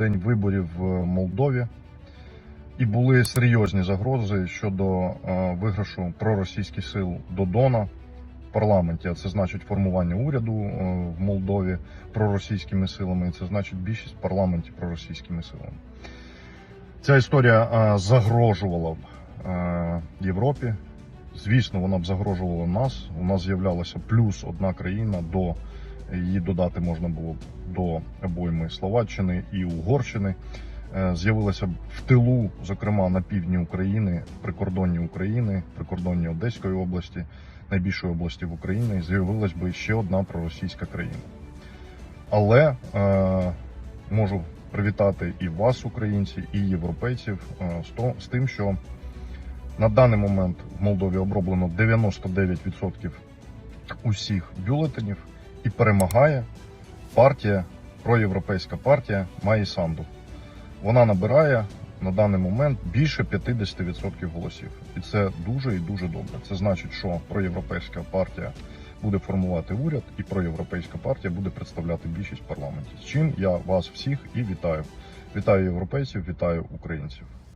день виборів в Молдові, і були серйозні загрози щодо е, виграшу проросійських сил Додона в парламенті. А це значить формування уряду е, в Молдові проросійськими силами. І це значить більшість в парламенті проросійськими силами. Ця історія е, загрожувала б Європі. Звісно, вона б загрожувала нас. У нас з'являлася плюс одна країна до її додати можна було б до обойми Словаччини і Угорщини. Е, З'явилася в тилу, зокрема на півдні України, прикордонні України, прикордонні Одеської області, найбільшої області в Україні, з'явилась би ще одна проросійська країна. Але е, можу привітати і вас, українці, і європейців е, з тим, що на даний момент в Молдові оброблено 99% усіх бюлетенів і перемагає партія, проєвропейська партія Маї Санду. Вона набирає на даний момент більше 50% голосів. І це дуже і дуже добре. Це значить, що проєвропейська партія буде формувати уряд, і проєвропейська партія буде представляти більшість в парламенті. З чим я вас всіх і вітаю. Вітаю європейців, вітаю українців.